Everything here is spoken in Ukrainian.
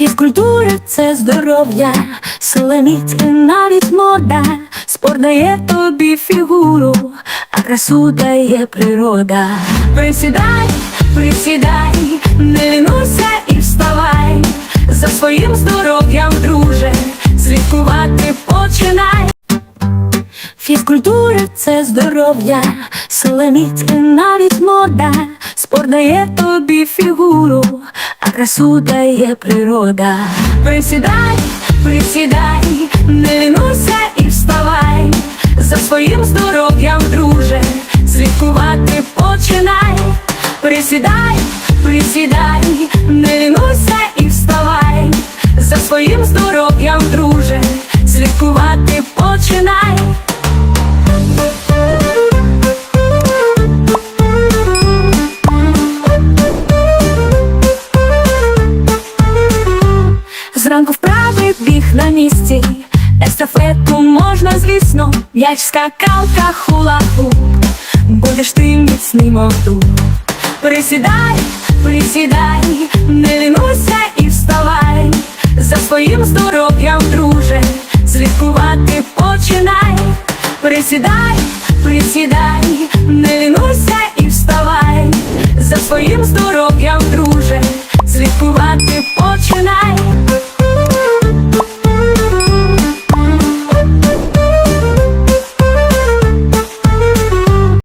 Фізкультура це здоров'я, силоміць навіть мода, спорт дає тобі фігуру, а красу дає природа. Присідай, присідай, не лінуйся і вставай, за своїм здоров'ям, друже, слідкувати починай. Фізкультура це здоров'я, силоміць навіть мода, спорт дає тобі фігуру, а красу дає природа. Присідай, присідай, не лінуйся і вставай, за своїм здоров'ям, друже, слідкувати починай. Присідай, присідай, не лінуйся і вставай, за своїм здоров'ям, друже, Зранку вправи біг на місці, естафету можна, звісно, м'яч, скакалка, хула-хуп Будеш ти міцний, мов Присідай, присідай, не лінуйся і вставай, за своїм здоров'ям, друже, слідкувати починай. Присідай, присідай, не лінуйся і вставай, за своїм здоров'ям, друже,